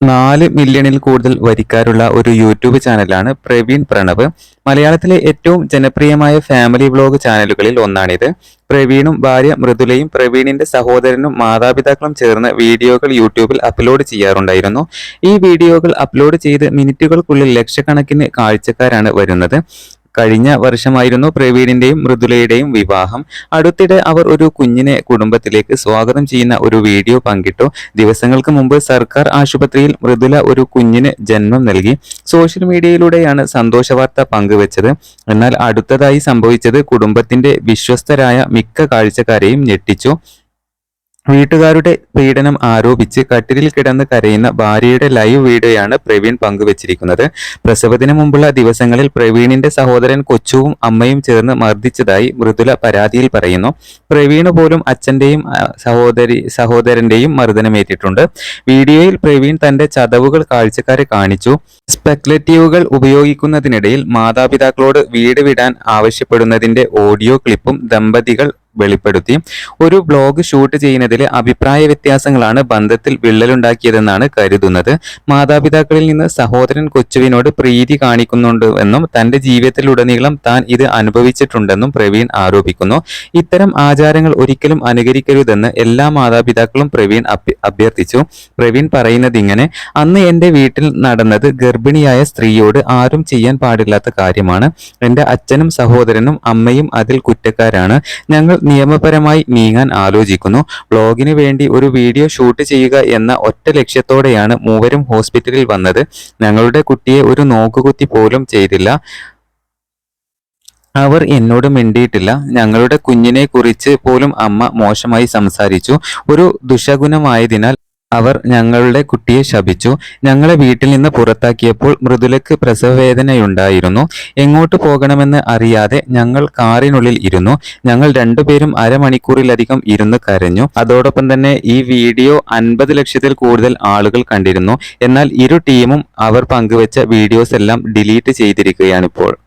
നാല് മില്യണിൽ കൂടുതൽ വരിക്കാരുള്ള ഒരു യൂട്യൂബ് ചാനലാണ് പ്രവീൺ പ്രണവ്. മലയാളത്തിലെ ഏറ്റവും ജനപ്രിയമായ ഫാമിലി വ്ലോഗ് ചാനലുകളിൽ ഒന്നാണിത്. പ്രവീണും ഭാര്യ മൃദുലയും പ്രവീണിന്റെ സഹോദരനും മാതാപിതാക്കളും ചേർന്ന് വീഡിയോകൾ യൂട്യൂബിൽ അപ്ലോഡ് ചെയ്യാറുണ്ടായിരുന്നു. ഈ വീഡിയോകൾ അപ്ലോഡ് ചെയ്ത് മിനിറ്റുകൾക്കുള്ളിൽ ലക്ഷക്കണക്കിന് കാഴ്ചക്കാരാണ് വരുന്നത്. കഴിഞ്ഞ വർഷമായിരുന്നു പ്രവീണിന്റെയും മൃദുലയുടെയും വിവാഹം. അടുത്തിടെ അവർ ഒരു കുഞ്ഞിനെ കുടുംബത്തിലേക്ക് സ്വാഗതം ചെയ്യുന്ന ഒരു വീഡിയോ പങ്കിട്ടു. ദിവസങ്ങൾക്ക് മുമ്പ് സർക്കാർ ആശുപത്രിയിൽ മൃദുല ഒരു കുഞ്ഞിന് ജന്മം നൽകി. സോഷ്യൽ മീഡിയയിലൂടെയാണ് സന്തോഷ വാർത്ത പങ്കുവച്ചത്. എന്നാൽ അടുത്തതായി സംഭവിച്ചത് കുടുംബത്തിന്റെ വിശ്വസ്തരായ മിക്ക കാഴ്ചക്കാരെയും ഞെട്ടിച്ചു. വീട്ടുകാരുടെ പീഡനം ആരോപിച്ച് കട്ടിലിൽ കിടന്ന് കരയുന്ന ഭാര്യയുടെ ലൈവ് വീഡിയോയാണ് പ്രവീൺ പങ്കുവച്ചിരിക്കുന്നത്. പ്രസവത്തിന് മുമ്പുള്ള ദിവസങ്ങളിൽ പ്രവീണിന്റെ സഹോദരൻ കൊച്ചുവും അമ്മയും ചേർന്ന് മർദ്ദിച്ചതായി മൃദുല പരാതിയിൽ പറയുന്നു. പ്രവീണ് പോലും അച്ഛന്റെയും സഹോദരി സഹോദരന്റെയും മർദ്ദനമേറ്റിട്ടുണ്ട്. വീഡിയോയിൽ പ്രവീൺ തന്റെ ചതവുകൾ കാഴ്ചക്കാരെ കാണിച്ചു. സ്പെക്ലറ്റീവുകൾ ഉപയോഗിക്കുന്നതിനിടയിൽ മാതാപിതാക്കളോട് വീട് വിടാൻ ആവശ്യപ്പെടുന്നതിന്റെ ഓഡിയോ ക്ലിപ്പും ദമ്പതികൾ വെളിപ്പെടുത്തി. ഒരു ബ്ലോഗ് ഷൂട്ട് ചെയ്യുന്നതിൽ അഭിപ്രായ വ്യത്യാസങ്ങളാണ് ബന്ധത്തിൽ വിള്ളലുണ്ടാക്കിയതെന്നാണ് കരുതുന്നത്. മാതാപിതാക്കളിൽ നിന്ന് സഹോദരൻ കൊച്ചുവിനോട് പ്രീതി കാണിക്കുന്നുണ്ട് എന്നും തന്റെ ജീവിതത്തിലുടനീളം താൻ ഇത് അനുഭവിച്ചിട്ടുണ്ടെന്നും പ്രവീൺ ആരോപിക്കുന്നു. ഇത്തരം ആചാരങ്ങൾ ഒരിക്കലും അനുകരിക്കരുതെന്ന് എല്ലാ മാതാപിതാക്കളും പ്രവീൺ അഭ്യർത്ഥിച്ചു. പ്രവീൺ പറയുന്നത് ഇങ്ങനെ അന്ന് എന്റെ വീട്ടിൽ നടന്നത് ഗർഭിണിയായ സ്ത്രീയോട് ആരും ചെയ്യാൻ പാടില്ലാത്ത കാര്യമാണ്. എന്റെ അച്ഛനും സഹോദരനും അമ്മയും അതിൽ കുറ്റക്കാരാണ്. ഞങ്ങൾ നിയമപരമായി നീങ്ങാൻ ആലോചിക്കുന്നു. ബ്ലോഗിന് വേണ്ടി ഒരു വീഡിയോ ഷൂട്ട് ചെയ്യുക എന്ന ഒറ്റ ലക്ഷ്യത്തോടെയാണ് മൂവരും ഹോസ്പിറ്റലിൽ വന്നത്. ഞങ്ങളുടെ കുട്ടിയെ ഒരു നോക്കുകുത്തി പോലും ചെയ്തില്ല. അവർ എന്നോട് മിണ്ടിയിട്ടില്ല. ഞങ്ങളുടെ കുഞ്ഞിനെ കുറിച്ച് പോലും അമ്മ മോശമായി സംസാരിച്ചു. ഒരു ദുശഗുണമായതിനാൽ അവർ ഞങ്ങളുടെ കുട്ടിയെ ശപിച്ചു. ഞങ്ങളെ വീട്ടിൽ നിന്ന് പുറത്താക്കിയപ്പോൾ മൃദുലയ്ക്ക് പ്രസവവേദനയുണ്ടായിരുന്നു. എങ്ങോട്ട് പോകണമെന്ന് അറിയാതെ ഞങ്ങൾ കാറിനുള്ളിൽ ഇരുന്നു. ഞങ്ങൾ രണ്ടുപേരും അരമണിക്കൂറിലധികം ഇരുന്ന് കരഞ്ഞു. അതോടൊപ്പം തന്നെ ഈ വീഡിയോ അൻപത് ലക്ഷത്തിൽ കൂടുതൽ ആളുകൾ കണ്ടിരുന്നു. എന്നാൽ ഇരു ടീമും അവർ പങ്കുവച്ച വീഡിയോസ് എല്ലാം ഡിലീറ്റ് ചെയ്തിരിക്കുകയാണിപ്പോൾ.